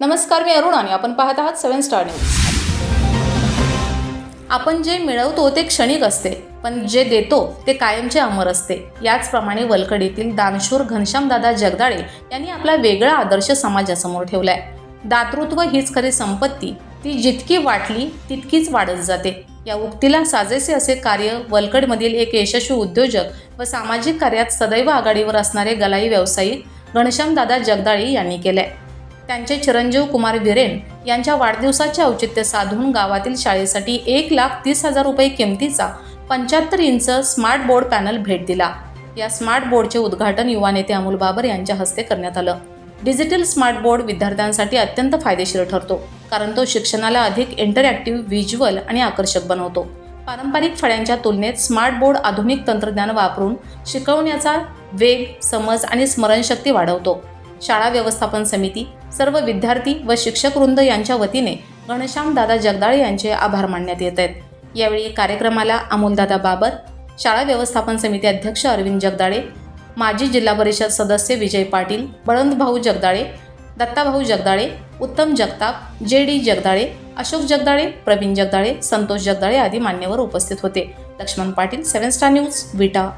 नमस्कार मी अरुण आणि आपण पाहत आहात सेवन स्टार न्यूज. आपण जे मिळवतो ते क्षणिक असते पण जे देतो ते कायमचे अमर असते. याचप्रमाणे वलकड येथील दानशूर घनश्यामदादा जगदाळे यांनी आपला वेगळा आदर्श समाजासमोर ठेवलाय. दातृत्व हीच खरी संपत्ती ती जितकी वाटली तितकीच वाढत जाते. या उक्तीला साजेसे असे कार्य वलकडमधील एक यशस्वी उद्योजक व सामाजिक कार्यात सदैव आघाडीवर असणारे गलाई व्यावसायिक घनश्यामदादा जगदाळे यांनी केले त्यांचे चिरंजीव कुमार विरेन यांच्या वाढदिवसाचे औचित्य साधून गावातील शाळेसाठी एक लाख तीस हजार रुपये किमतीचा पंच्याहत्तर इंच स्मार्ट बोर्ड पॅनल भेट दिला. या स्मार्ट बोर्डचे उद्घाटन युवा नेते अमोल बाबर यांच्या हस्ते करण्यात आलं. डिजिटल स्मार्ट बोर्ड विद्यार्थ्यांसाठी अत्यंत फायदेशीर ठरतो कारण तो शिक्षणाला अधिक इंटरॅक्टिव्ह व्हिज्युअल आणि आकर्षक बनवतो. पारंपरिक फळ्यांच्या तुलनेत स्मार्ट बोर्ड आधुनिक तंत्रज्ञान वापरून शिकवण्याचा वेग समज आणि स्मरणशक्ती वाढवतो. शाळा व्यवस्थापन समिती सर्व विद्यार्थी व शिक्षक वृंद यांच्या वतीने घनश्याम दादा जगदाळे यांचे आभार मानण्यात येत आहेत. यावेळी कार्यक्रमाला अमोलदादा बाबर शाळा व्यवस्थापन समिती अध्यक्ष अरविंद जगदाळे माजी जिल्हा परिषद सदस्य विजय पाटील बळंदभाऊ जगदाळे दत्ताभाऊ जगदाळे उत्तम जगताप जे डी जगदाळे अशोक जगदाळे प्रवीण जगदाळे संतोष जगदाळे आदी मान्यवर उपस्थित होते. Laxman Patil seven star news Vita.